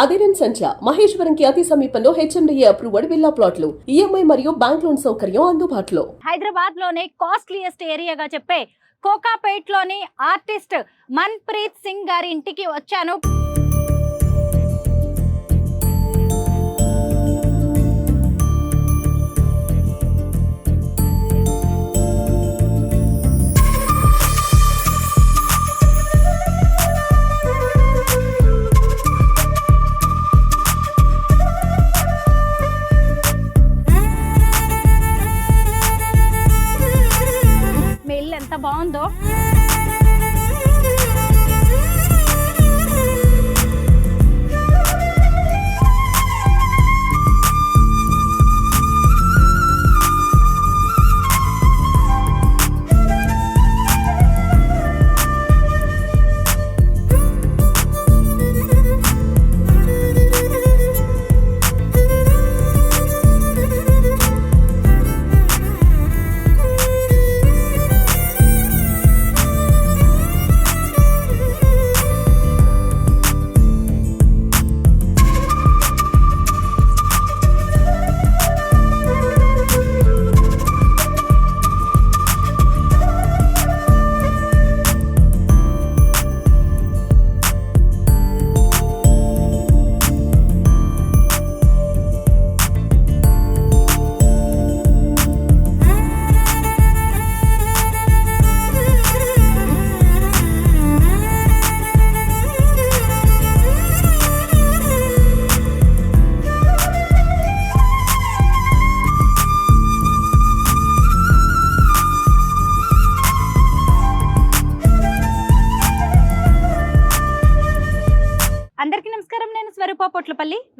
అదిరన్ సంచ మహేశ్వరంకి అతి సమీపంలో హెచ్ఎండిఏ అప్రూవ్డ్ విల్లా ప్లాట్లు ఈఎంఐ మరియు బ్యాంక్ లోన్ సౌకర్యం అందుబాటులో. హైదరాబాద్లోనే కాస్ట్లీయెస్ట్ ఏరియాగా చెప్పే కోకాపేట్లోని ఆర్టిస్ట్ మన్ప్రీత్ సింగ్ గారి ఇంటికి వచ్చాను. మీ ఇల్లు ఎంత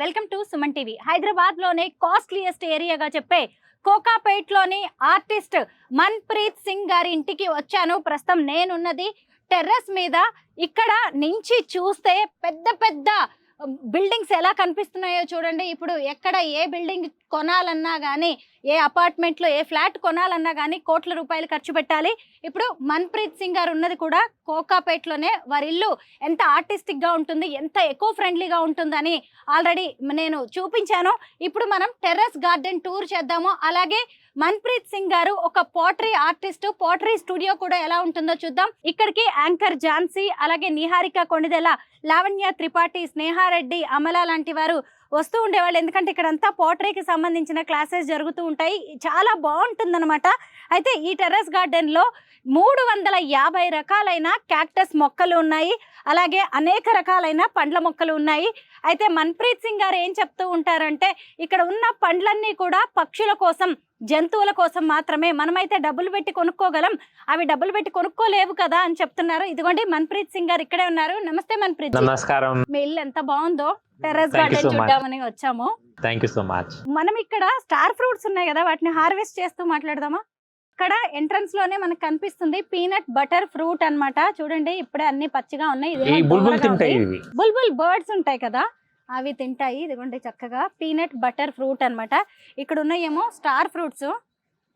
వెల్కమ్ టు సుమన్ టీవీ. హైదరాబాద్లోనే కాస్ట్లీయెస్ట్ ఏరియాగా చెప్పే కోకాపేట్లోని ఆర్టిస్ట్ మన్ప్రీత్ సింగ్ గారి ఇంటికి వచ్చాను. ప్రస్తుతం నేనున్నది టెర్రస్ మీద. ఇక్కడ నుంచి చూస్తే పెద్ద పెద్ద బిల్డింగ్స్ ఎలా కనిపిస్తున్నాయో చూడండి. ఇప్పుడు ఎక్కడ ఏ బిల్డింగ్ కొనాలన్నా కానీ ఏ అపార్ట్మెంట్లో ఏ ఫ్లాట్ కొనాలన్నా కానీ కోట్ల రూపాయలు ఖర్చు పెట్టాలి. ఇప్పుడు మన్ప్రీత్ సింగ్ గారు ఉన్నది కూడా కోకాపేట్లోనే. వారి ఇల్లు ఎంత ఆర్టిస్టిక్గా ఉంటుంది ఎంత ఎకో ఫ్రెండ్లీగా ఉంటుందని ఆల్రెడీ నేను చూపించాను. ఇప్పుడు మనం టెర్రస్ గార్డెన్ టూర్ చేద్దాము. అలాగే మన్ప్రీత్ సింగ్ గారు ఒక పోటరీ ఆర్టిస్ట్ పోటరీ స్టూడియో కూడా ఎలా ఉంటుందో చూద్దాం. ఇక్కడికి యాంకర్ ఝాన్సీ అలాగే నిహారిక కొణిదెల లావణ్య త్రిపాఠి స్నేహారెడ్డి అమల లాంటి వారు వస్తూ ఉండేవాళ్ళు. ఎందుకంటే ఇక్కడంతా పోటరీకి సంబంధించిన క్లాసెస్ జరుగుతూ ఉంటాయి. చాలా బాగుంటుందన్నమాట. అయితే ఈ టెర్రస్ గార్డెన్లో మూడు వందల యాభై రకాలైన క్యాక్టస్ మొక్కలు ఉన్నాయి. అలాగే అనేక రకాలైన పండ్ల మొక్కలు ఉన్నాయి. అయితే మన్ప్రీత్ సింగ్ గారు ఏం చెప్తూ ఉంటారంటే ఇక్కడ ఉన్న పండ్లన్నీ కూడా పక్షుల కోసం జంతువుల కోసం మాత్రమే మనమైతే డబ్బులు పెట్టి కొనుక్కోగలం. అవి డబ్బులు పెట్టి కొనుక్కోలేవు కదా అని చెప్తున్నారు. ఇదిగోండి మన్ప్రీత్ సింగ్ గారు ఇక్కడే ఉన్నారు. నమస్తే మన్ప్రీత్. నమస్కారం. మీ ఇల్లు ఎంత బాగుందో? Terrace garden. చూద్దామని వచ్చాము. థ్యాంక్ యూ సో మచ్ మనం ఇక్కడ స్టార్ ఫ్రూట్స్ ఉన్నాయి కదా వాటిని హార్వెస్ట్ చేస్తూ మాట్లాడదామా? ఇక్కడ ఎంట్రన్స్లోనే మనకు కనిపిస్తుంది పీనట్ బటర్ ఫ్రూట్ అన్నమాట. చూడండి ఇప్పుడే అన్ని పచ్చిగా ఉన్నాయి. బుల్బుల్ బర్డ్స్ ఉంటాయి కదా అవి తింటాయి. ఇదిగోండి చక్కగా పీనట్ బటర్ ఫ్రూట్ అన్నమాట. ఇక్కడ ఉన్నాయేమో స్టార్ ఫ్రూట్స్.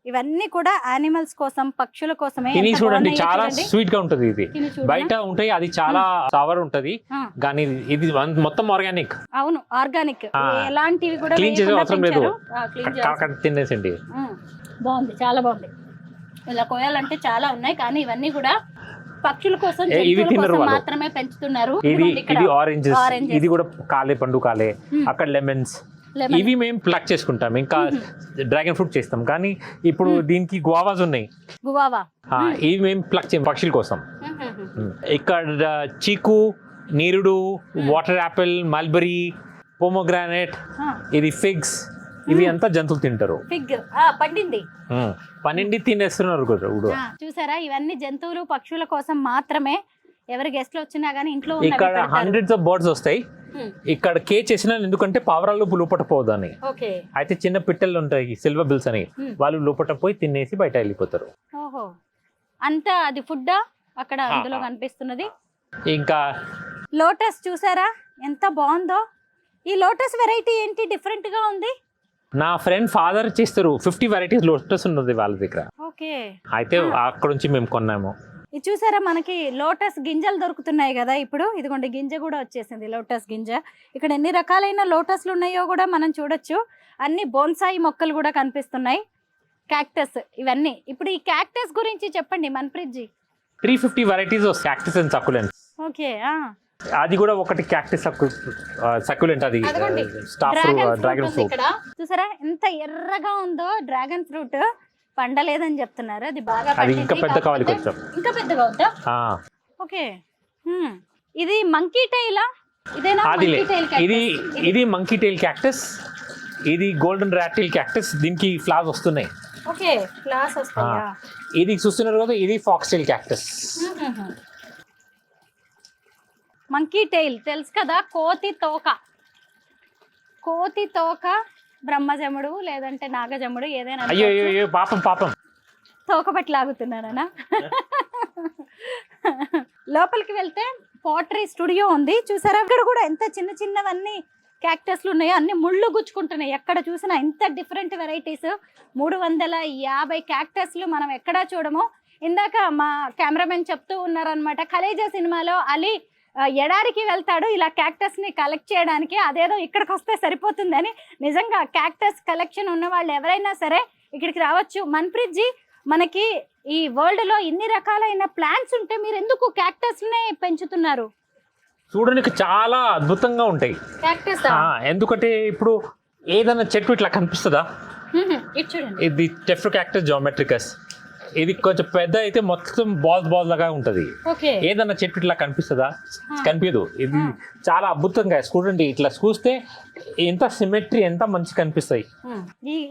ఇవన్నీ కూడా యానిమల్స్ కోసం పక్షుల కోసమే చూడండి చాలా. స్వీట్గా ఉంటది ఇది? బయట ఉంటాయి అది చాలా సవర్ ఉంటది. కానీ ఇది మొత్తం ఆర్గానిక్. అవును ఆర్గానిక్. ఎలాంటివి కూడా Clean చేసే అవసరం లేదు. తినేసండి బాగుంది చాలా బాగుంది. ఇలా కోయాలంటే చాలా ఉన్నాయి కానీ ఇవన్నీ కూడా పక్షుల కోసం ఇవి తినరు. మాత్రమే పెంచుతున్నారు. ఇది ఇది ఆరెంజెస్. ఇది కూడా కాలే పండు కాలే. అక్కడ లెమన్స్. ఇవి మేము ప్లక్ చేసుకుంటాం. ఇంకా డ్రాగన్ ఫ్రూట్ చేస్తాం. కానీ ఇప్పుడు దీనికి గువావాస్ ఉన్నాయి. గువావా ఇవి మేము ప్లక్ చేయం పక్షుల కోసం. ఇక్కడ చీకు నీరుడు వాటర్ యాపిల్ మల్బరీ పోమోగ్రానైట్ ఇది ఫిగ్స్ ఇవి అంతా జంతువులు తింటారు? పండింది. పన్నెండు తినేస్తున్నారు ఇప్పుడు. ఆ, చూసారా? ఇవన్నీ జంతువులు పక్షుల కోసం మాత్రమే ఎవరు గెస్ట్లు వచ్చినా గానీ ఇంట్లో ఇక్కడ. హండ్రెడ్స్ ఆఫ్ బర్డ్స్ వస్తాయి. ఇక్కడ కేజ్ చేసిన ఎందుకంటే పావురాలు లోపట పోదని ఓకే. అయితే చిన్న పిట్టలు ఉంటాయి సిల్వర్ బిల్స్ అని. వాళ్ళు లోపట పోయి తినేసి బయట వెళ్ళిపోతారు. ఓహో. అంతా అది ఫుడ్డా అక్కడ అందులో. కనిపిస్తున్నది. ఇంకా లోటస్ చూసారా? ఎంత బాగుందో. ఈ లోటస్ వెరైటీ ఏంటి? డిఫరెంట్గా ఉంది. నా ఫ్రెండ్ ఫాదర్ చేస్తారు. ఫిఫ్టీ వెరైటీస్ లోటస్ ఉన్నది వాళ్ళ దగ్గర ఓకే. అయితే అక్కడ నుంచి మేము కొన్నాము. ఇది చూసారా మనకి లోటస్ గింజలు దొరుకుతున్నాయి కదా ఇప్పుడు? ఇదిగోండి గింజ కూడా వచ్చేసింది లోటస్ గింజ. ఇక్కడ ఎన్ని రకాలైన లోటస్లు ఉన్నాయో కూడా మనం చూడొచ్చు. అన్ని బోన్సాయి మొక్కలు కూడా కనిపిస్తున్నాయి. క్యాక్టస్ ఇవన్నీ. ఇప్పుడు ఈ క్యాక్టస్ గురించి చెప్పండి Manpreet ji three fifty varieties of cactus and succulent okay అది కూడా ఒకటి క్యాక్టస్ సకులెంట్ అది. స్టాఫ్ డ్రాగన్ ఫ్రూట్ చూసారా? ఎంత ఎర్రగా ఉందో డ్రాగన్ ఫ్రూట్ పండలేదని చెప్తున్నారు. అది బాగా అది. ఇంకా పెద్ద కావాలి కొంచెం. ఇంకా పెద్దగా ఓకే. ఇది మంకీ టైలా ఇదేనా ఇది? ఇది మంకీ టైల్ క్యాక్టస్ ఇది గోల్డెన్ ర్యాటిల్ క్యాక్టస్ దీనికి ఫ్లవర్స్ వస్తున్నాయి. ఓకే. క్లాస్ వస్తాయా? ఇది చూస్తున్నారు కదా ఇది fox tail cactus monkey tail తెలుసు కదా? కోతి తోక. కోతి తోక బ్రహ్మజముడు లేదంటే నాగజముడు ఏదైనా అయ్యో పాపం పాపం. తోక పట్టి లాగుతున్నారనా లోపలికి వెళ్తే పోట్రీ స్టూడియో ఉంది. చూసారా? అక్కడ కూడా ఎంత చిన్న చిన్నవన్నీ క్యాక్టస్లు ఉన్నాయో అన్ని ముళ్ళు గుచ్చుకుంటున్నాయి. ఎక్కడ చూసినా ఇంత డిఫరెంట్ వెరైటీస్ మూడు వందల యాభై క్యాక్టస్లు మనం ఎక్కడా చూడము. ఇందాక మా కెమెరామెన్ చెప్తూ ఉన్నారనమాట ఖలేజా సినిమాలో అలీ ఎడారికి వెళ్తాడు ఇలా క్యాక్టస్ని కలెక్ట్ చేయడానికి అదేదో ఇక్కడికి వస్తే సరిపోతుందని. నిజంగా క్యాక్టస్ కలెక్షన్ ఉన్న వాళ్ళు ఎవరైనా సరే ఇక్కడికి రావచ్చు. మన్ప్రీత్ జీ మనకి ఈ వరల్డ్లో ఇన్ని రకాలైన ప్లాంట్స్ ఉంటే మీరు ఎందుకు క్యాక్టస్ నే పెంచుతున్నారు? చూడడానికి చాలా అద్భుతంగా ఉంటాయి. క్యాక్టస్? ఎందుకంటే ఇప్పుడు ఏదైనా చెట్టు ఇట్లా కనిపిస్తుందా? ఇది టెఫ్రో క్యాక్టస్ జామెట్రికస్. ఇది కొంచెం పెద్ద అయితే మొత్తం బాల్స్ బాల్ లాగా ఉంటది. ఓకే. ఏదన్నా చెట్టు ఇట్లా కనిపిస్తుందా. కనిపించదు ఇది. చాలా అద్భుతంగా చూడండి ఇట్లా చూస్తే ఎంత సిమెట్రీ ఎంత మంచి కనిపిస్తాయి.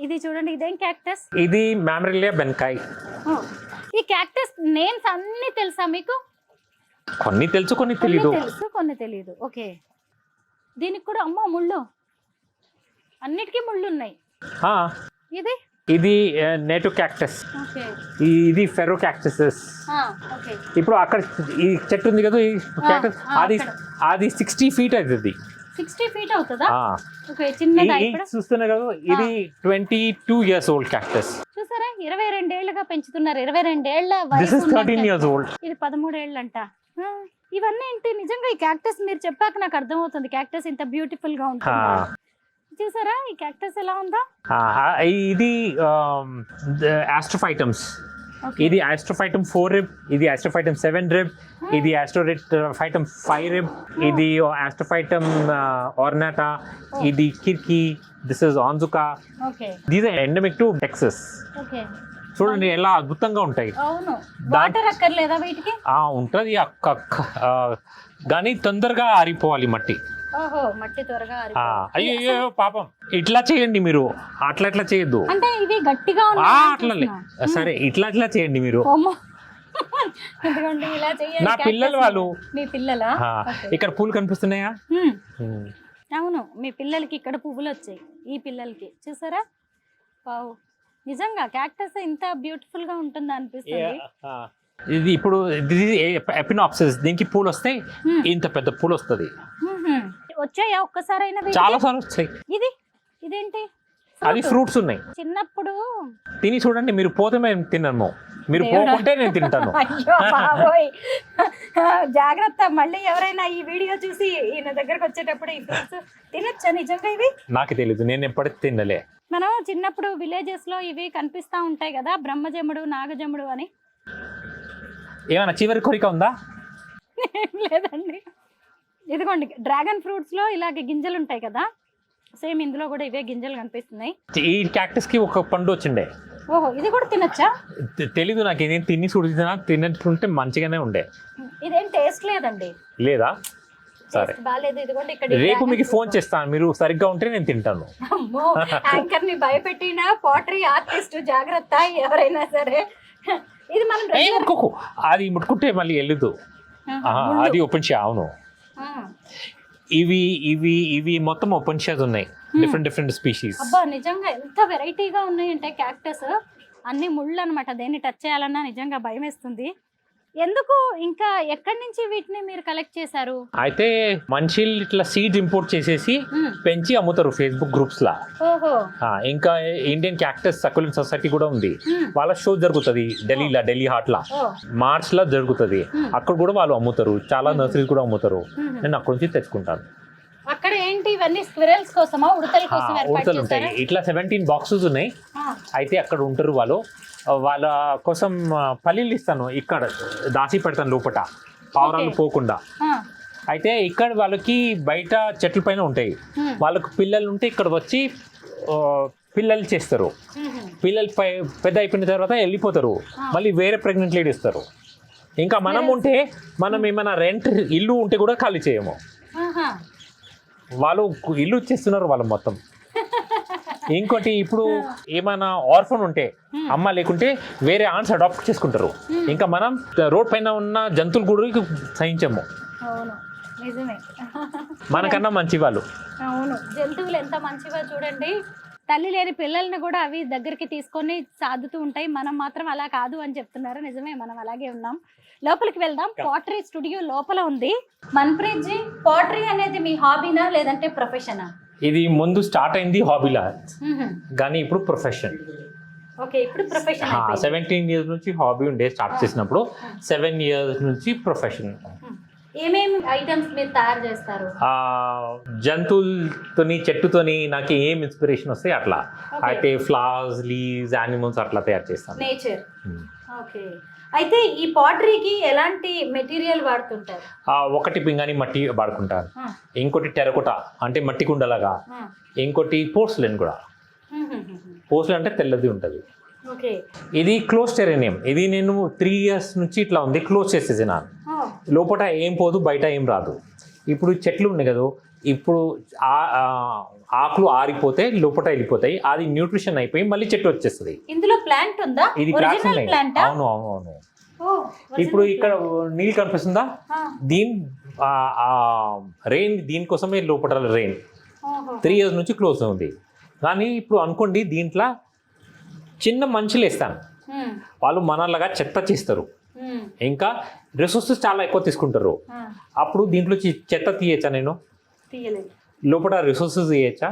ఇది చూడండి ఇదేం క్యాక్టస్ ఇది మ్యామరిలియా బెన్కాయ్ ఈ క్యాక్టస్ నేమ్స్ అన్ని తెలుసా మీకు? కొన్ని తెలుసు కొన్ని తెలీదు. తెలుసు కొన్ని తెలియదు ఓకే. దీనికి కూడా అమ్మో ముళ్ళు. అన్నిటికీ ముళ్ళు ఉన్నాయి. ఇది? ఇది నేటివ్ క్యాక్టస్. ఇది ఫెరో క్యాక్టసెస్. ఇప్పుడు అక్కడ ఈ చెట్టు ఉంది కదా ఈ క్యాక్టస్? అది. అది సిక్స్టీ ఫీట్ అవుతుంది. సిక్స్టీ ఫీట్ అవుతుందా? చూస్తున్నారు కదా ఇది twenty two years old cactus. చూసారా? ఇరవై రెండేళ్ళుగా పెంచుతున్నారు. ఇరవై రెండేళ్ళ థర్టీన్ ఇయర్స్ ఓల్డ్ ఇది పదమూడేళ్ళంట. ఆ, ఇవన్నీ ఏంటి? నిజంగా ఈ క్యాక్టస్ మీరు చెప్పాక నాకు అర్థమవుతుంది. క్యాక్టస్ ఇంత బ్యూటిఫుల్గా ఉంటుంది. చూసారా? ఈ క్యాక్టస్ ఎలా ఉందా? ఇది ఆస్ట్రోఫైటమ్స్. ఇది ఆస్ట్రోఫైటమ్ ఫోర్ రిబ్ ఇది ఆస్ట్రోఫైటమ్ సెవెన్ రిబ్ ఇది ఆస్ట్రోఫైటమ్ ఫైవ్ రిబ్ ఇది ఆస్ట్రోఫైటమ్ ఆర్నాటా ఇది కిర్కి దిస్ ఇస్ ఆన్జుకా దీస్ ఎండమిక్ టు టెక్సస్ చూడండి ఎలా అద్భుతంగా ఉంటాయి. వాటర్ అక్కర్లేదా వీటికి? ఉంటుంది కానీ తొందరగా ఆరిపోవాలి మట్టి. ఓహో మట్టి త్వరగా. అయ్యో పాపం. ఇట్లా చేయండి మీరు. అట్లా ఇట్లా చేయొద్దు. అంటే ఇవి గట్టిగా అట్లనే. సరే ఇట్లా ఇట్లా చేయండి మీరు. నా పిల్లలు? వాళ్ళు. మీ పిల్లలా. ఇక్కడ పూలు కనిపిస్తున్నాయా? హ్మ్. అవును మీ పిల్లలకి ఇక్కడ పువ్వులు వచ్చాయి ఈ పిల్లలకి. చూసారా? వావ్. నిజంగా క్యాక్టస్ ఇంత బ్యూటిఫుల్గా ఉంటుందా అనిపిస్తుంది? ఆ, ఇది ఇప్పుడు ఎపినాప్సిస్ దీనికి పూలు వస్తాయి. ఇంత పెద్ద పూలు వస్తుంది. వచ్చాయా ఒక్కసారైనా? చాలా సార్లు వస్తాయి. ఇది? ఇదేంటి? అది. ఫ్రూట్స్ ఉన్నాయి. చిన్నప్పుడు తిని చూడండి మీరు పోతే మేము తిన్నాము మీరు. పోకుంటే నేను తింటాను. జాగ్రత్త మళ్ళీ ఎవరైనా ఈ వీడియో చూసి ఈయన దగ్గరకు వచ్చేటప్పుడు ఈ ఫ్రూట్స్ తినొచ్చా? నిజంగా ఇవి? నాకు తెలియదు నేను ఎప్పటికీ తినలే. మనం చిన్నప్పుడు విలేజెస్లో ఇవి కనిపిస్తా ఉంటాయి కదా బ్రహ్మజముడు నాగజముడు అని. ఏమైనా చివరి కోరిక ఉందా? లేదండి. ఇదిగోండి డ్రాగన్ ఫ్రూట్స్లో ఇలాగ గింజలు ఉంటాయి కదా సేమ్ ఇందులో కూడా ఇవే గింజలు కనిపిస్తున్నాయి. ఈ క్యాక్టస్కి ఒక పండు వచ్చిండే. ఓహో ఇది కూడా తినొచ్చా? తెలీదు నాకు ఏదేం తిని చూడినా తిన్నట్టుంటే మంచిగానే ఉండే. ఇదేం టేస్ట్ లేదండి. లేదా? సరే. బాగాలేదు ఇదిగోండి ఇక్కడ రేపు మీకు. ఫోన్ చేస్తాను మీరు సరిగ్గా ఉంటే నేను తింటాను. అమ్మో యాంకర్ని భయపెట్టిన పోటరీ ఆర్టిస్ట్ జాగ్రత్త ఎవరైనా సరే. ఇది మనం. అది ముట్టుకుంటే మళ్ళీ వెళ్ళదు. అది ఓపెన్ అవును. ఇవి ఇవి ఇవి మొత్తం ఓపెన్ షాస్ ఉన్నాయి డిఫరెంట్ డిఫరెంట్ స్పీషీస్ అబ్బా నిజంగా ఎంత వెరైటీగా ఉన్నాయంటే క్యాక్టస్ అన్ని ముళ్ళు అనమాట దేన్ని టచ్ చేయాలన్నా నిజంగా భయం వేస్తుంది ఎందుకు ఇంకా ఎక్కడి నుంచి వీటిని మీరు కలెక్ట్ చేశారు? అయితే మనుషులు ఇట్లా సీడ్స్ ఇంపోర్ట్ చేసేసి. పెంచి అమ్ముతారు ఫేస్బుక్ గ్రూప్స్ లా. ఇంకా ఇండియన్ క్యాక్టస్ సకులెంట్ సొసైటీ కూడా ఉంది. వాళ్ళ షో జరుగుతుంది ఢిల్లీలో ఢిల్లీ హాట్ లా మార్చ్లో జరుగుతుంది. అక్కడ కూడా వాళ్ళు అమ్ముతారు. చాలా నర్సరీస్ కూడా అమ్ముతారు. మ్మ్. నేను అక్కడ నుంచి తెచ్చుకుంటాను. అక్కడ ఏంటి ఇవన్నీ స్క్విరల్స్ కోసమా ఉడతల కోసం ఉంటాయి. ఇట్లా సెవెంటీన్ బాక్సెస్ ఉన్నాయి. అయితే అక్కడ ఉంటారు వాళ్ళు. వాళ్ళ కోసం పల్లీలు ఇస్తాను ఇక్కడ దాచి పెడతాను లోపట. పావురాలు. పోకుండా. అయితే ఇక్కడ వాళ్ళకి బయట చెట్ల పైన ఉంటాయి. వాళ్ళకు పిల్లలు ఉంటే ఇక్కడ వచ్చి పిల్లలు చేస్తారు. పిల్లలు పై పెద్ద అయిపోయిన తర్వాత వెళ్ళిపోతారు. మళ్ళీ వేరే ప్రెగ్నెంట్ లేడీ ఇస్తారు ఇంకా మనం ఉంటే మనం ఏమైనా రెంట్ ఇల్లు ఉంటే కూడా ఖాళీ చేయము. వాళ్ళు ఇల్లు ఇచ్చేస్తున్నారు వాళ్ళు మొత్తం. ఇంకోటి ఇప్పుడు ఏమైనా ఆర్ఫన్ ఉంటే అమ్మ లేకుంటే వేరే ఆన్స్ అడాప్ట్ చేసుకుంటారు. ఇంకా మనం రోడ్ పైన ఉన్న జంతువులు కూడా సహించము. అవును నిజమే. మనకన్నా మంచి వాళ్ళు అవును జంతువులు ఎంత మంచిగా చూడండి. తల్లి లేని పిల్లల్ని కూడా అవి దగ్గరికి తీసుకొని సాదుతూ ఉంటాయి. మనం మాత్రం అలా కాదు అని చెప్తున్నారు. నిజమే మనం అలాగే ఉన్నాం. లోపలికి వెళ్దాం. పాటరీ స్టూడియో లోపల ఉంది. మన్ప్రీత్ జీ పాటరీ అనేది మీ హాబీనా లేదంటే ప్రొఫెషనా ఇది ముందు స్టార్ట్ అయింది హాబీలా కానీ ఇప్పుడు ప్రొఫెషన్ సెవెంటీన్ ఇయర్స్ నుంచి హాబీ ఉండే స్టార్ట్ చేసినప్పుడు సెవెన్ ఇయర్స్ నుంచి ప్రొఫెషన్ ఏమేమి ఐటమ్స్ మీరు తయారు చేస్తారు? ఆ జంతువులతోని చెట్టుతోని నాకు ఏం ఇన్స్పిరేషన్ వస్తే అట్లా. అయితే ఫ్లవర్స్ లీవ్స్ యానిమల్స్ అట్లా తయారు చేస్తాను. నేచర్. ఓకే. అయితే ఈ పాటరీకి ఎలాంటి మెటీరియల్ వాడుతుంటారు? ఒకటి పింగాని మట్టి వాడుకుంటాను ఆ, ఇంకోటి టెరకోట అంటే మట్టి కుండలాగా. ఇంకోటి పోర్స్లెన్ కూడా. పోర్స్లెన్ అంటే తెల్లది ఉంటుంది. ఇది క్లోజ్ టెరేనియం. ఇది నేను త్రీ ఇయర్స్ నుంచి ఇట్లా ఉంది. క్లోజ్ చేసేసినాను లోపల ఏం పోదు బయట ఏం రాదు. ఇప్పుడు చెట్లు ఉన్నాయి కదా ఇప్పుడు ఆకులు ఆరిపోతే లోపల వెళ్ళిపోతాయి. అది న్యూట్రిషన్ అయిపోయి మళ్ళీ చెట్టు వచ్చేస్తుంది. ఇందులో ప్లాంట్ ఉందా? ఇది ప్లాంట్స్ ఉన్నాయి. అవును అవును అవును. ఇప్పుడు ఇక్కడ నీళ్ళు కనిపిస్తుందా? దీని రెయిన్ దీనికోసమే లోపల రెయిన్ త్రీ ఇయర్స్ నుంచి క్లోజ్ ఉంది. కానీ ఇప్పుడు అనుకోండి దీంట్లో చిన్న మంచులు వేస్తాను. వాళ్ళు మనలాగా చెత్త చేస్తారు. ఇంకా రిసోర్సెస్ చాలా ఎక్కువ తీసుకుంటారు. అప్పుడు దీంట్లో చెత్త తీయచ్చా నేను? లోపల రిసోర్సెస్ తీయచ్చా?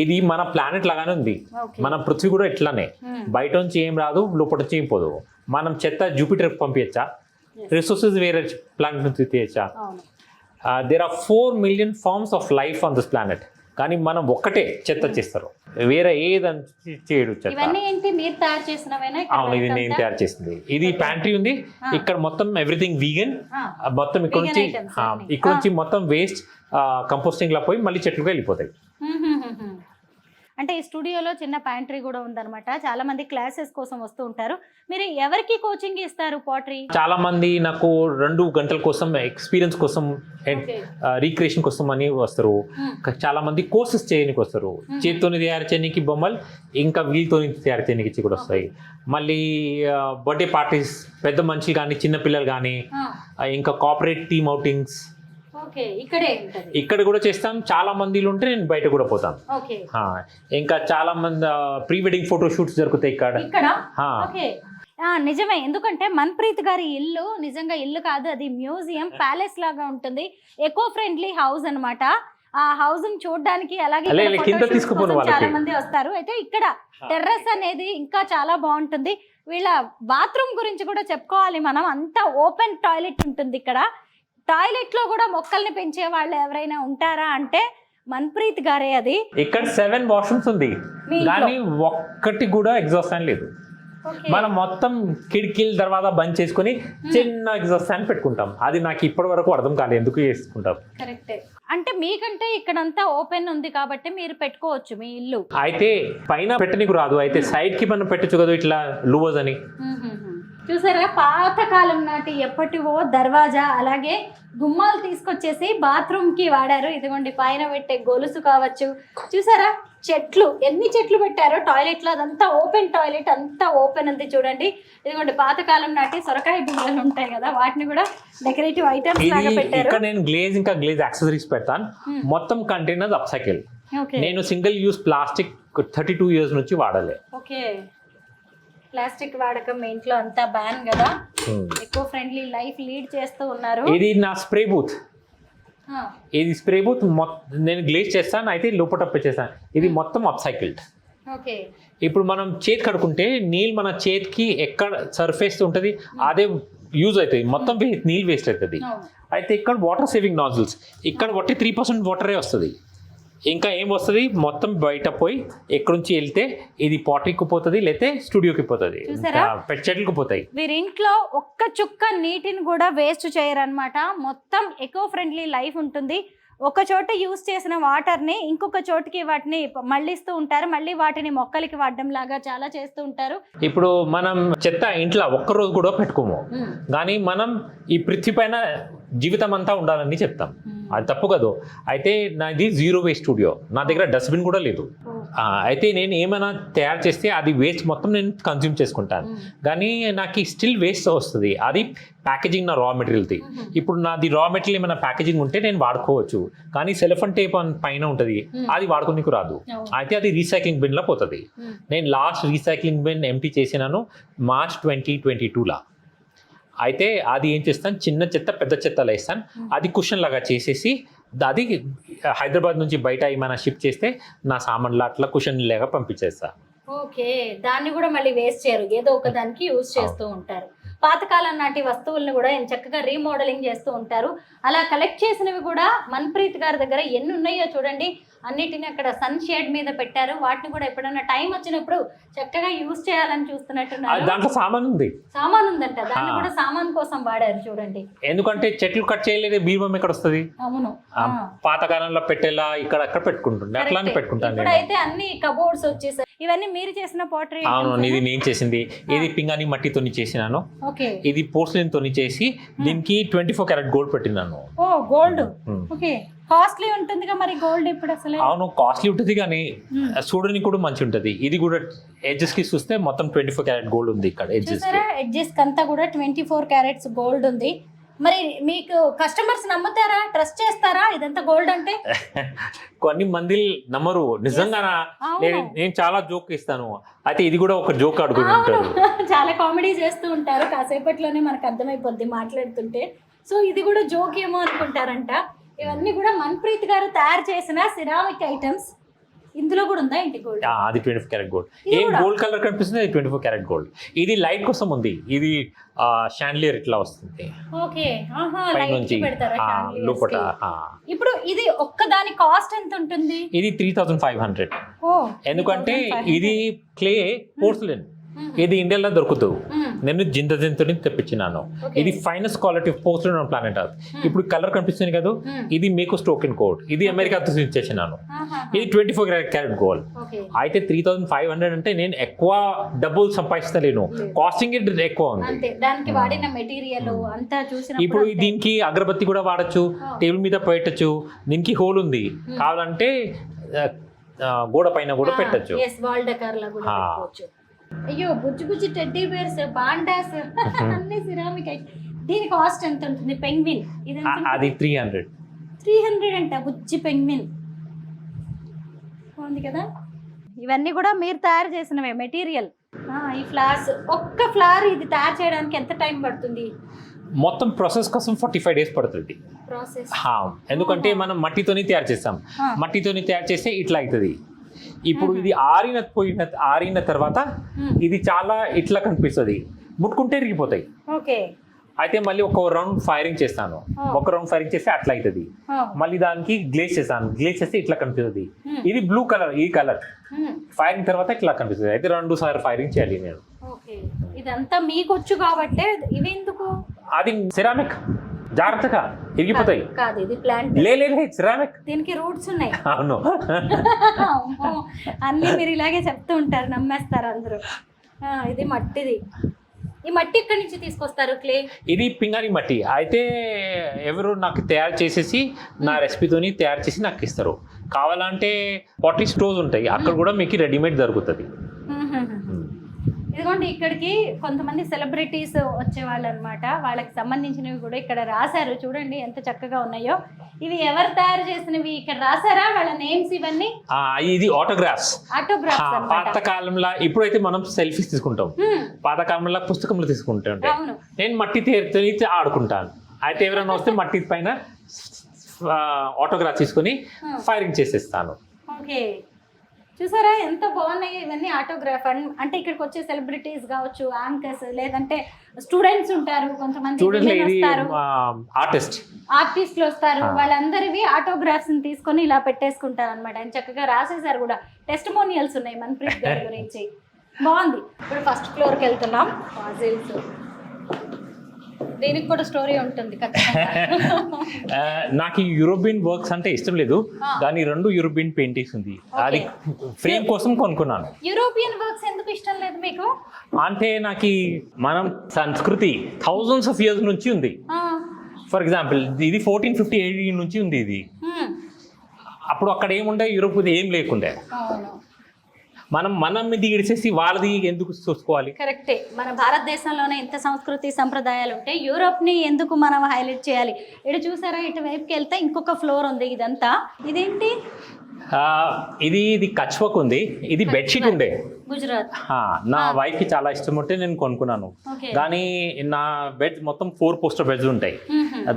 ఇది మన ప్లానెట్ లాగానే ఉంది. మన పృథ్వీ కూడా ఇట్లానే. బయట నుంచి ఏం రాదు లోపల నుంచి ఏం పోదు. మనం చెత్త జూపిటర్ పంపించచ్చా రిసోర్సెస్ వేరే ప్లానెట్ నుంచి తీయచ్చా? There are four million forms of life on this planet కానీ మనం ఒక్కటే చెత్త చేస్తారు. వేరే ఏదని చేయడు చెత్త. అవును ఇది నేను? తయారు చేసింది. ఇది ప్యాంట్రీ ఉంది. ఇక్కడ మొత్తం ఎవ్రీథింగ్ వీగన్ మొత్తం ఇక్కడ నుంచి. ఇక్కడ నుంచి మొత్తం వేస్ట్ కంపోస్టింగ్ లా పోయి మళ్ళీ చెట్లుగా వెళ్ళిపోతాయి. అంటే ఈ స్టూడియోలో చిన్న ప్యాంట్రీ కూడా ఉందన్నమాట. చాలా మంది క్లాసెస్ కోసం వస్తూ ఉంటారు. మీరు ఎవరికి కోచింగ్ ఇస్తారు పాటరీ? చాలా మంది నాకు రెండు గంటల కోసం ఎక్స్పీరియన్స్ కోసం రీక్రియేషన్ కోసం అని వస్తారు. చాలా మంది కోర్సెస్ చేయడానికి వస్తారు. చేతితోని తయారు చేయడానికి బొమ్మలు ఇంకా వీళ్ళతో తయారు చేయడానికి కూడా వస్తాయి. మళ్ళీ బర్త్డే పార్టీస్ పెద్ద మనుషులు కానీ చిన్న పిల్లలు కానీ ఇంకా కార్పొరేట్ టీమ్ అవుటింగ్స్ ఇక్కడే కూడా చేస్తాం. చాలా మందిలో ఉంటే నేను బయట కూడా పోతాను. ఇంకా చాలా మంది ప్రీ వెడ్డింగ్ ఫోటో షూట్స్ జరుగుతాయి ఇక్కడ. నిజమే. ఎందుకంటే మన్ప్రీత్ గారి ఇల్లు నిజంగా ఇల్లు కాదు అది మ్యూజియం ప్యాలెస్ లాగా ఉంటుంది. ఎకో ఫ్రెండ్లీ హౌస్ అన్నమాట. ఆ హౌస్ని చూడడానికి అలాగే. చాలా మంది వస్తారు. అయితే ఇక్కడ టెర్రస్ అనేది ఇంకా చాలా బాగుంటుంది. వీళ్ళ బాత్రూమ్ గురించి కూడా చెప్పుకోవాలి మనం. అంత ఓపెన్ టాయిలెట్ ఉంటుంది ఇక్కడ. టాయిలెట్లో కూడా మొక్కల్ని పెంచే వాళ్ళు ఎవరైనా ఉంటారా అంటే మన్ప్రీత్ గారే అది. ఇక్కడ సెవెన్ వాష్రూమ్స్ ఉంది? కానీ ఒక్కటి కూడా ఎగ్జాస్ట్ ఫ్యాన్ లేదు. మనం మొత్తం కిటికీల తర్వాత బంద్ చేసుకొని చిన్న ఎగ్జాస్ట్ ఫ్యాన్ పెట్టుకుంటాం. అది నాకు ఇప్పటి వరకు అర్థం కాలేదు. ఎందుకు చేసుకుంటాం? కరెక్టే. అంటే మీకంటే ఇక్కడంతా ఓపెన్ ఉంది కాబట్టి మీరు పెట్టుకోవచ్చు మీ ఇల్లు. అయితే పైన పెట్టనీకు రాదు. అయితే సైడ్కి మనం పెట్టచ్చు కదా ఇట్లా లూవర్స్ అని. చూసారా పాతకాలం నాటి ఎప్పటివో దర్వాజా అలాగే గుమ్మాలు తీసుకొచ్చేసి బాత్రూమ్కి వాడారు. ఇదిగోండి పైన పెట్టే గొలుసు కావచ్చు. చూసారా? చెట్లు ఎన్ని చెట్లు పెట్టారో? టాయిలెట్లో అదంతా ఓపెన్ టాయిలెట్ అంతా ఓపెన్ ఉంది చూడండి. ఇదిగోండి పాతకాలం నాటి సొరకాయ బిళ్ళలు ఉంటాయి కదా వాటిని కూడా డెకరేటివ్ ఐటమ్స్ లాగా పెట్టారు. ఇక్కడ నేను గ్లేజ్ ఇంకా గ్లేజ్ యాక్సెసరీస్ పెడతాను. మొత్తం కంటైనర్స్ అప్ సైకిల్ ఓకే. నేను single use plastic thirty two years నుంచి వాడలే. ఓకే. ప్లాస్టిక్ వాడకం మీ ఇంట్లో అంతా బ్యాన్ కదా? Hmm. ఎక్కువ ఫ్రెండ్లీ లైఫ్ లీడ్ చేస్తూ ఉన్నారు. ఇది నా స్ప్రే బూత్. ఇది స్ప్రే బూత్ నేను గ్లేజ్ చేస్తాను అయితే లోపల చేస్తాను. ఇది మొత్తం అప్సైకిల్డ్ ఓకే. ఇప్పుడు మనం చేతి కడుకుంటే నీళ్ళు మన చేతికి ఎక్కడ సర్ఫేస్ ఉంటుంది అదే యూజ్ అవుతుంది. మొత్తం వే- నీళ్ళు వేస్ట్ అవుతుంది. అయితే ఇక్కడ వాటర్ సేవింగ్ నాజిల్స్ ఇక్కడ బట్టి త్రీ పర్సెంట్ వాటరే వస్తుంది. ఇంకా ఏం వస్తుంది? మొత్తం బయట పోయి ఎక్కడి నుంచి వెళ్తే ఇది పాటరీకి పోతుంది లేతే స్టూడియోకి పోతుంది. చెట్లకు పోతాయి. వీరి ఇంట్లో ఒక్క చుక్క నీటిని కూడా వేస్ట్ చేయరన్నమాట. మొత్తం ఎకో ఫ్రెండ్లీ లైఫ్ ఉంటుంది. ఒక చోట యూస్ చేసిన వాటర్ని ఇంకొక చోటుకి వాటిని మళ్ళిస్తూ ఉంటారు. మళ్ళీ వాటిని మొక్కలకి వాడడం లాగా చాలా చేస్తూ ఉంటారు. ఇప్పుడు మనం చెత్త ఇంట్లో ఒక్క రోజు కూడా పెట్టుకోము. కానీ మనం ఈ పృథ్వీ పైన జీవితం అంతా ఉండాలని చెప్తాం. అది తప్పు కాదు. అయితే నాది జీరో వేస్ట్ స్టూడియో. నా దగ్గర డస్ట్బిన్ కూడా లేదు. ఆ, అయితే నేను ఏమైనా తయారు చేస్తే అది వేస్ట్ మొత్తం నేను కన్జ్యూమ్ చేసుకుంటాను. కానీ నాకు స్టిల్ వేస్ట్ వస్తుంది. అది ప్యాకేజింగ్ నా రా మెటీరియల్ది ఇప్పుడు నాది రా మెటీరియల్ ఏమైనా ప్యాకేజింగ్ ఉంటే నేను వాడుకోవచ్చు. కానీ సెలఫన్ టేప్ పైన ఉంటుంది. అది వాడుకోనికి రాదు. అవును. అయితే అది రీసైక్లింగ్ బిన్లో పోతుంది. నేను లాస్ట్ రీసైక్లింగ్ బిన్ ఎంటీ చేసినాను మార్చ్ ట్వంటీ ట్వంటీ టూలా. అయితే అది ఏం చేస్తాను చిన్న చెత్త పెద్ద చెత్తలో వేస్తాను అది కుషన్ లాగా చేసేసి అది హైదరాబాద్ నుంచి బయట ఏమైనా షిప్ చేస్తే నా సామాన్లు అట్లా కుషన్ లాగా పంపించేస్తా. ఓకే. దాన్ని కూడా మళ్ళీ వేస్ట్ చేయరు. ఏదో ఒక దానికి యూజ్ చేస్తూ ఉంటారు. పాతకాలం నాటి వస్తువులను కూడా చక్కగా రీమోడలింగ్ చేస్తూ ఉంటారు. అలా కలెక్ట్ చేసినవి కూడా మన్ప్రీత్ గారి దగ్గర ఎన్ని ఉన్నాయో చూడండి. అన్నిటిని అక్కడ సన్ షేడ్ మీద పెట్టారు. వాటిని కూడా ఎప్పుడైనా టైం వచ్చినప్పుడు చక్కగా యూజ్ చేయాలని చూస్తున్నట్టున్నారు. దాంట్లో సామాన్ ఉంది. సామాన్ ఉందంట. దాన్ని. కూడా సామాన్ కోసం వాడారు చూడండి. ఎందుకంటే చెట్లు కట్ చేయలేదు బీమం ఎక్కడ వస్తుంది? అవును. పాతకాలంలో పెట్టేలా ఇక్కడ అక్కడ పెట్టుకుంటుండే. అట్లానే. పెట్టుకుంటాను ఇప్పుడైతే అన్ని కబోర్డ్స్ వచ్చేసాయి ఇవన్నీ మీరు చేసిన పోర్ట్రీ అవును ఇది నేను చేసింది. ఇది పింగాని మట్టితోని చేసినాను. ఓకే. ఇది పోర్స్లిన్ తోని చేసి దీనికి ట్వంటీ ఫోర్ క్యారెట్ గోల్డ్ పెట్టినాను. ఓ గోల్డ్. ఓకే. కాస్ట్లీ ఉంటుందిగా మరి గోల్డ్ ఇప్పుడు అసలు? అవును కాస్ట్లీ ఉంటుంది కానీ. చూడడానికి కూడా మంచి ఉంటుంది. ఇది కూడా ఎడ్జెస్కి చూస్తే మొత్తం ట్వంటీ ఫోర్ క్యారెట్ గోల్డ్ ఉంది ఇక్కడ ఎడ్జెస్ ఎడ్జెస్ అంతా కూడా ట్వంటీ ఫోర్ క్యారెట్స్ గోల్డ్ ఉంది. మరి మీకు కస్టమర్స్ నమ్ముతారా? ట్రస్ట్ చేస్తారా? ఇదంతా గోల్డ్ అంటే? కొన్ని మంది నమ్మరు. నిజంగా. నేను చాలా జోక్ ఇస్తాను. అయితే ఇది కూడా ఒక జోక్ అడుగుతూ అవును. ఉంటారు. చాలా కామెడీ చేస్తూ ఉంటారు. కాసేపట్లోనే మనకు అర్థమైపోద్ది మాట్లాడుతుంటే. సో ఇది కూడా జోక్ ఏమో అనుకుంటారంట. ఇవన్నీ కూడా మన్ప్రీత్ గారు తయారు చేసిన సిరామిక్ ఐటమ్స్ ఇందులో కూడా ఉందా ఇంటి గోల్డ్ అది ట్వంటీ ఫోర్ క్యారెట్ గోల్డ్ ఏం? గోల్డ్ కలర్ కనిపిస్తుంది అది ట్వంటీ ఫోర్ క్యారెట్ గోల్డ్ ఇది లైట్ కోసం ఉంది ఇది షాండ్లియర్ ఇట్లా వస్తుంది ఓకే ఆహా పై లైట్ నుంచి పెడతారా ఆ, chandeliers లోపల కి? ఆ. ఇప్పుడు ఇది ఒక్క దాని కాస్ట్ ఎంత ఉంటుంది ఇది త్రీ థౌసండ్ ఫైవ్ హండ్రెడ్ ఎందుకంటే 3,500. ఇది క్లే పోర్స్లిన్. ఇది ఇండియాలో దొరుకుతుంది మ్మ్. నేను జింత జింతని తెప్పించినాను. ఇది finest quality poster on planet earth ఇప్పుడు కలర్ కనిపిస్తుంది కదా? Hmm. ఇది మీకు స్టోకెన్ కోడ్ ఇది అమెరికాతో చేసినాను. ఇది ట్వంటీ ఫోర్ క్యారెట్ గోల్డ్ అయితే త్రీ థౌసండ్ ఫైవ్ హండ్రెడ్ అంటే నేను ఎక్కువ డబ్బులు సంపాదిస్తలేను. కాస్టింగ్ ఎక్కువ ఉంది. అంతా. చూసిన ఇప్పుడు దీనికి అగరబత్తి కూడా వాడచ్చు. Oh. టేబుల్ మీద పెట్టచ్చు. దీనికి హోల్ ఉంది. కావాలంటే ఆ, ఆ, గోడ పైన కూడా పెట్టచ్చు. అయ్యో బుజ్జి బుజ్జి టెడ్డీ బేర్స్ బాండాస్ అన్ని సిరామిక్ దీని కాస్ట్ ఎంత ఉంటుంది? పెంగ్విన్ ఇది అది త్రీ హండ్రెడ్ త్రీ హండ్రెడ్ అంట బుజ్జి పెంగ్విన్ బాగుంది కదా? ఇవన్నీ కూడా మీరు తయారు చేసినవే మెటీరియల్ ఈ ఫ్లవర్స్ ఒక్క ఫ్లవర్ ఇది తయారు చేయడానికి ఎంత టైం పడుతుంది? మొత్తం ప్రాసెస్ కోసం ఫార్టీ ఫైవ్ డేస్ పడుతుంది ఎందుకంటే మనం మట్టితోని తయారు చేస్తాం. మట్టితోని తయారు చేస్తే ఇట్లా అవుతుంది. ఇప్పుడు ఇది ఆరిన పోయిన ఆరిన తర్వాత. ఇది చాలా ఇట్లా కనిపిస్తుంది. ముట్టుకుంటే ఇరిగిపోతాయి. అయితే మళ్ళీ ఒక రౌండ్ ఫైరింగ్ చేస్తాను. ఒక రౌండ్ ఫైరింగ్ చేస్తే అట్లా అవుతుంది మళ్ళీ దానికి గ్లేజ్ చేస్తాను. గ్లేజ్ చేస్తే ఇట్లా కనిపిస్తుంది. ఇది బ్లూ కలర్ ఈ కలర్. ఫైరింగ్ తర్వాత ఇట్లా కనిపిస్తుంది. అయితే రెండు సార్లు ఫైరింగ్ చేయాలి నేను. ఇదంతా మీకు వచ్చు కాబట్టే ఇవి ఎందుకు? అది సిరామిక్ జాగ్రత్తగా ఇరిగిపోతాయి. కాదు ఇది ప్లాంట్ లే లే లే సిరామిక్ దీనికి రూట్స్ ఉన్నాయి. అవును. అన్నీ మీరు ఇలాగే చెప్తూ ఉంటారు నమ్మేస్తారు అందరూ. ఇది మట్టిది. ఈ మట్టి ఎక్కడి నుంచి తీసుకొస్తారు క్లే? ఇది పింగాణి మట్టి. అయితే ఎవరు నాకు తయారు చేసేసి నా రెసిపీతోని తయారు చేసి నాకు ఇస్తారు. కావాలంటే పాటీ స్టోర్స్ ఉంటాయి. అక్కడ కూడా మీకు రెడీమేడ్ దొరుకుతుంది. ఇదిగోండి ఇక్కడికి కొంతమంది సెలబ్రిటీస్ వచ్చేవాళ్ళు అనమాట వాళ్ళకి సంబంధించినవి కూడా ఇక్కడ రాశారు. చూడండి ఎంత చక్కగా ఉన్నాయో. ఇవి ఎవరు తయారు చేసినవి? ఇక్కడ రాశారా? వాళ్ళ నేమ్స్ ఇవన్నీ? ఇది ఆటోగ్రాఫ్స్ ఆటోగ్రాఫ్స్ పాత కాలంలో ఇప్పుడైతే మనం సెల్ఫీస్ తీసుకుంటాం. పాత కాలంలో పుస్తకములు తీసుకుంటుంటే అవును. నేను మట్టి తీర్చి ఆడుకుంటాను. అయితే ఎవరైనా వస్తే మట్టి పైన ఆటోగ్రాఫ్ తీసుకొని. ఫైరింగ్ చేసేస్తాను. ఓకే. చూసారా ఎంత బాగున్నాయి ఇవన్నీ ఆటోగ్రాఫ్ అంటే ఇక్కడికి వచ్చే సెలబ్రిటీస్ కావచ్చు యాంకర్స్ లేదంటే స్టూడెంట్స్ ఉంటారు కొంతమంది వస్తారు. ఆర్టిస్ట్ ఆర్టిస్టులు వస్తారు. వాళ్ళందరివి ఆటోగ్రాఫ్స్ తీసుకొని ఇలా పెట్టేసుకుంటారు అనమాట ఆయన చక్కగా రాసేసారు కూడా. టెస్టిమోనియల్స్ ఉన్నాయి మన్ప్రీత్ గారి గురించి. బాగుంది. ఇప్పుడు ఫస్ట్ ఫ్లోర్కి వెళ్తున్నాం. దీనికి కూడా స్టోరీ ఉంటుంది నాకు ఈ యూరోపియన్ వర్క్స్ అంటే ఇష్టం లేదు. కానీ రెండు యూరోపియన్ పెయింటింగ్స్ ఉంది. అది ఫ్రేమ్ కోసం కొనుక్కున్నాను. యూరోపియన్ వర్క్స్ ఎందుకు ఇష్టం లేదు మీకు? అంటే నాకు మనం సంస్కృతి థౌజండ్స్ ఆఫ్ ఇయర్స్ నుంచి ఉంది. ఫర్ ఎగ్జాంపుల్ ఇది ఫోర్టీన్ ఫిఫ్టీ ఎయిట్ నుంచి ఉంది ఇది. అప్పుడు అక్కడ ఏముండే? యూరోప్ ఏం లేకుండే. మనం మనం ఇది ఇడిచేసి వాళ్ళది ఎందుకు చూసుకోవాలి? కరెక్టే. మన భారతదేశంలోనే ఇంత సంస్కృతి సంప్రదాయాలు ఉంటాయి యూరోప్ని ఎందుకు మనం హైలైట్ చేయాలి? ఇటు చూసారా ఇటు వైపుకి వెళ్తే ఇంకొక ఫ్లోర్ ఉంది ఇదంతా. ఇదేంటి? ఇది ఇది కచ్ వర్క్ ఉంది. ఇది బెడ్షీట్ ఉండే. గుజరాత్. నా వైఫ్కి చాలా ఇష్టం ఉంటే నేను కొనుక్కున్నాను. కానీ నా బెడ్ మొత్తం ఫోర్ పోస్టర్ బెడ్స్ ఉంటాయి.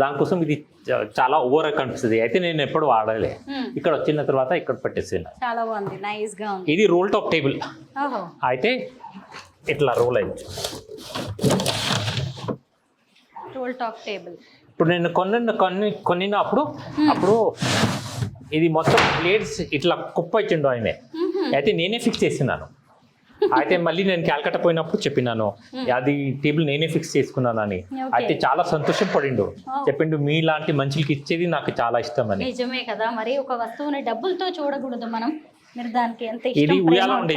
దానికోసం ఇది చాలా ఓవర్ కనిపిస్తుంది. అయితే నేను ఎప్పుడు వాడలే. ఇక్కడ వచ్చిన తర్వాత ఇక్కడ పెట్టేసాను. చాలా బాగుంది. నైస్గా ఉంది. ఇది రోల్ టాప్ టేబుల్. అయితే ఇట్లా రోల్ అయింది. Roll top table. ఇప్పుడు నేను కొన్న కొన్ని కొనినప్పుడు అప్పుడు ఇది మొత్తం ప్లేట్స్ ఇట్లా కుప్ప ఇచ్చిండు ఆయనే అయితే నేనే ఫిక్స్ చేసినాను. అయితే మళ్ళీ నేను క్యాల్కటా పోయినప్పుడు చెప్పినాను అది టేబుల్ నేనే ఫిక్స్ చేసుకున్నాను అని. అయితే చాలా సంతోషం పడిండు. చెప్పిండు మీలాంటి మనుషులకి ఇచ్చేది నాకు చాలా ఇష్టం అని. నిజమే కదా మరి ఒక వస్తువుని డబ్బులతో చూడకూడదు మనం. మీరు దానికి ఎంత ఇది ఉయ్యాల ఉండే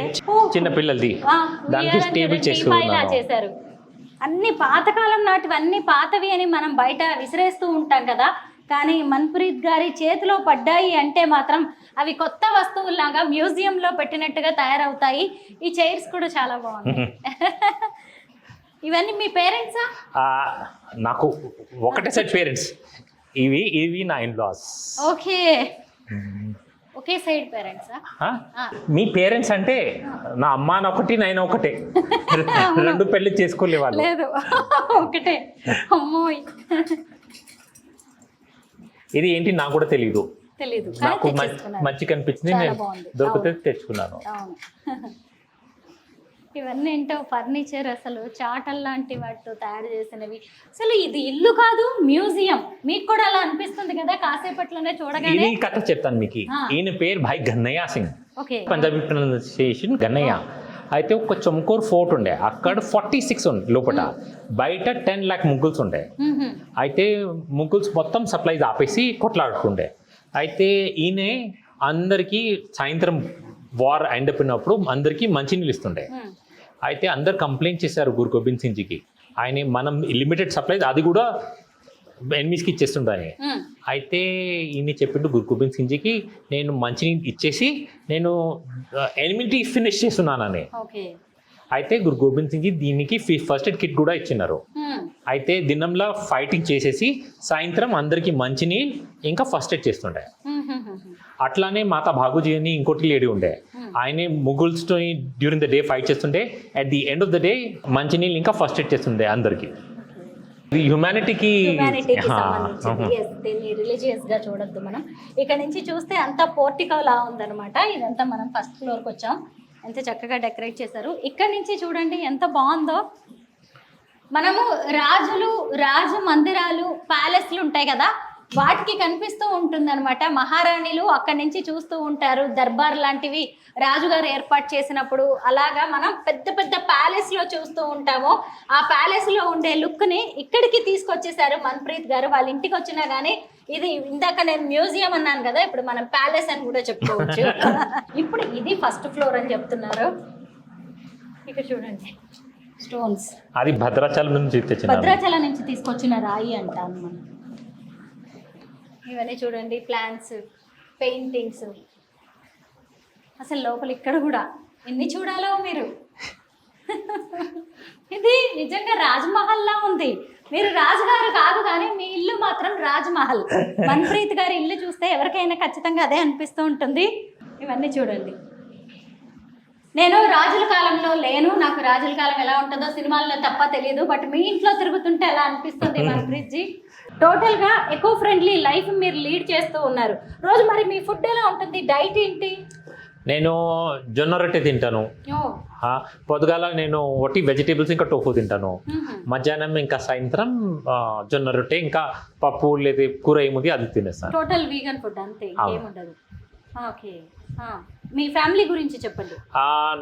చిన్న పిల్లలది. దానికి చేశారు. అన్ని పాతకాలం నాటివి అన్ని పాతవి అని మనం బయట విసిరేస్తూ ఉంటాం కదా. కానీ మన్ప్రీత్ గారి చేతిలో పడ్డాయి అంటే మాత్రం అవి కొత్త వస్తువుల్లాగా మ్యూజియంలో పెట్టినట్టుగా తయారవుతాయి. ఈ చైర్స్ కూడా చాలా బాగున్నాయి. ఇవన్నీ మీ పేరెంట్సా? నాకు ఒకటే సెట్ పేరెంట్స్ ఇవి ఇవి నా ఇన్ లాస్ ఓకే ఒకే సైడ్ పేరెంట్సా మీ పేరెంట్స్ అంటే నా అమ్మ ఒకటి నేను ఒకటే. రెండు పెళ్ళి చేసుకోలే వాళ్ళు లేదు. ఒకటే. అమ్మోయ్ ఇది ఏంటి నాకు కూడా తెలియదు తెలీదు. నాకు. మంచి కనిపించింది నేను. దొరికితే. తెచ్చుకున్నాను. ఇవన్నీ ఏంటో ఫర్నిచర్ అసలు చాటల్ లాంటి వాటితో తయారు చేసినవి. అసలు ఇది ఇల్లు కాదు మ్యూజియం. మీకు కూడా అలా అనిపిస్తుంది కదా కాసేపట్లోనే చూడగానే? కథ చెప్తాను మీకు. ఈయన పేరు భాయ్ గన్నయ్య సింగ్. ఓకే. పంజాబీ ప్రొనౌన్సియేషన్ గన్నయ్య. అయితే ఒక చొంకూర్ ఫోర్ట్ ఉండే. అక్కడ ఫార్టీ సిక్స్ ఉంది లోపల బయట టెన్ ల్యాక్ ముగ్గుల్స్ ఉండే. అయితే ముగ్గుల్స్ మొత్తం సప్లైస్ ఆపేసి కొట్లాడుకుండే. అయితే ఈయన అందరికీ సాయంత్రం వార్ ఎండ్ అయిపోయినప్పుడు అందరికీ మంచినీళ్ళు ఇస్తుండే. మ్మ్. అయితే అందరు కంప్లైంట్ చేశారు గురు గోబింద్ సింగ్ జీకి ఆయన మనం లిమిటెడ్ సప్లైస్ అది కూడా ఎనిమిస్కి ఇచ్చేస్తుండే ఆయన మ్మ్. అయితే ఈయన చెప్పిండు గురు గోబింద్ సింగ్ జీకి నేను మంచినీళ్ళు ఇచ్చేసి నేను ఎనిమిది ఫినిష్ చేస్తున్నానని. అయితే గురు గోబింద్ సింగ్ జీ దీనికి ఫస్ట్ ఎయిడ్ కిట్ కూడా ఇచ్చినారు. మ్మ్. అయితే దినంలో ఫైటింగ్ చేసేసి సాయంత్రం అందరికీ మంచినీళ్ళు ఇంకా ఫస్ట్ ఎయిడ్ చేస్తుండే. మ్మ్హ్మ్. అట్లానే మాతా బాబుజీ అని ఇంకోటి లేడీ ఉండే. ఆయనే ముగుల్స్తో డ్యూరింగ్ ద డే ఫైట్ చేస్తుండే. At the end of the day మంచినీళ్ళు ఇంకా ఫస్ట్ ఎయిడ్ చేస్తుండే అందరికి. హ్యుమానిటీకి రిలీజియస్గా చూడొద్దు మనం. ఇక్కడ నుంచి చూస్తే అంతా పోర్టికో లా ఉందన్నమాట. ఇదంతా మనం ఫస్ట్ ఫ్లోర్కి వచ్చాం. ఎంత చక్కగా డెకరేట్ చేశారు. ఇక్కడ నుంచి చూడండి ఎంత బాగుందో. మనము రాజులు రాజు మందిరాలు ప్యాలెస్లు ఉంటాయి కదా వాటికి కనిపిస్తూ ఉంటుందన్నమాట. మహారాణిలు అక్కడి నుంచి చూస్తూ ఉంటారు. దర్బార్ లాంటివి రాజుగారు ఏర్పాటు చేసినప్పుడు అలాగా మనం పెద్ద పెద్ద ప్యాలెస్లో చూస్తూ ఉంటాము. ఆ ప్యాలెస్లో ఉండే లుక్ని ఇక్కడికి తీసుకొచ్చేసారు మన్ప్రీత్ గారు. వాళ్ళ ఇంటికి వచ్చినా గానీ ఇది ఇందాక నేను మ్యూజియం అన్నాను కదా ఇప్పుడు మనం ప్యాలెస్ అని కూడా చెప్పుకోవచ్చు. ఇప్పుడు ఇది ఫస్ట్ ఫ్లోర్ అని చెప్తున్నారు. ఇక్కడ చూడండి. స్టోన్స్. అది భద్రాచలం నుంచి భద్రాచలం నుంచి తీసుకొచ్చిన రాయి అంటాను మనం ఇవన్నీ చూడండి ప్లాంట్స్ పెయింటింగ్స్ అసలు లోపల ఇక్కడ కూడా ఎన్ని చూడాలో మీరు? ఇది నిజంగా రాజ్మహల్ లా ఉంది. మీరు రాజుగారు కాదు కానీ మీ ఇల్లు మాత్రం రాజ్మహల్. మన్ప్రీత్ గారి ఇల్లు చూస్తే ఎవరికైనా ఖచ్చితంగా అదే అనిపిస్తూ ఉంటుంది. ఇవన్నీ చూడండి. నేను రాజుల కాలంలో లేను. నాకు రాజుల కాలం ఎలా ఉంటుందో సినిమాల్లో తప్ప తెలియదు బట్ మీ ఇంట్లో తిరుగుతుంటే ఎలా అనిపిస్తుంది మన్ప్రీత్ జీ టోటల్గా ఎకో ఫ్రెండ్లీ లైఫ్ మీరు లీడ్ చేస్తూ ఉన్నారు. రోజు మరి మీ ఫుడ్ ఎలా ఉంటుంది? డైట్ ఏంటి? నేను జొన్న రొట్టె తింటాను. పొద్దుగాల నేను ఒట్టి వెజిటేబుల్స్ ఇంకా టోఫు తింటాను. మధ్యాహ్నం ఇంకా సాయంత్రం జొన్న రొట్టె ఇంకా పప్పు లేదా కూర ఏముంది అది తినేస్తాను. టోటల్ వీగన్ ఫుడ్ అంతే ఓకే. మీ ఫ్యామిలీ గురించి చెప్పండి.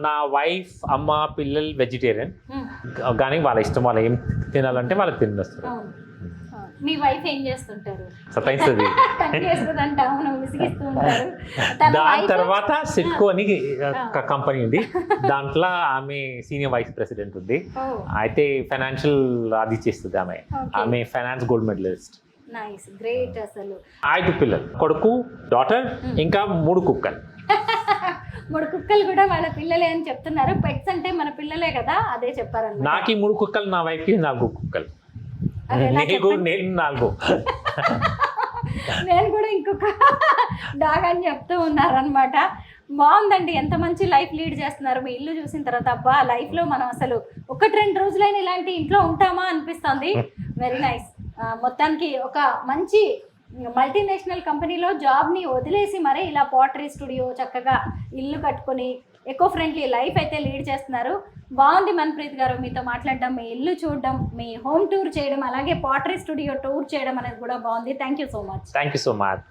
నా వైఫ్ అమ్మ పిల్లలు వెజిటేరియన్. కానీ వాళ్ళ ఇష్టం వాళ్ళు ఏం తినాలంటే వాళ్ళు తినేస్తారు మీ వైఫ్ ఏం చేస్తుంటారు? సతాయిస్తుంది దాని తర్వాత సిట్కో అని. కంపెనీ ఉంది. దాంట్లో ఆమె సీనియర్ వైస్ ప్రెసిడెంట్ ఉంది. అయితే ఫైనాన్షియల్ అది చేస్తుంది ఆమె. ఆమె finance gold medalist nice great అసలు. ఐదు పిల్లలు. కొడుకు డాటర్ ఇంకా మూడు కుక్కలు. మూడు కుక్కలు కూడా వాళ్ళ పిల్లలే అని చెప్తున్నారు. పెట్స్ అంటే మన పిల్లలే కదా అదే చెప్పారన్నమాట. నాకు ఈ మూడు కుక్కలు నా వైఫ్కి నాలుగు కుక్కలు. నీకు? నేను నాలుగు. నేను కూడా ఇంకొక డాగ్ అని చెప్తూ ఉన్నారనమాట బాగుందండి ఎంత మంచి లైఫ్ లీడ్ చేస్తున్నారు. మీ ఇల్లు చూసిన తర్వాత అబ్బా లైఫ్లో మనం అసలు ఒకటి రెండు రోజులైనా ఇలాంటి ఇంట్లో ఉంటామా అనిపిస్తుంది. వెరీ నైస్ మొత్తానికి ఒక మంచి మల్టీనేషనల్ కంపెనీలో జాబ్ని వదిలేసి మరీ ఇలా పాటరీ స్టూడియో చక్కగా ఇల్లు కట్టుకొని ఎకో ఫ్రెండ్లీ లైఫ్ అయితే లీడ్ చేస్తున్నారు. బాగుంది మన్ప్రీత్ గారు మీతో మాట్లాడడం మీ ఇల్లు చూడడం మీ హోమ్ టూర్ చేయడం అలాగే పాటరీ స్టూడియో టూర్ చేయడం అనేది కూడా బాగుంది. Thank you so much thank you so much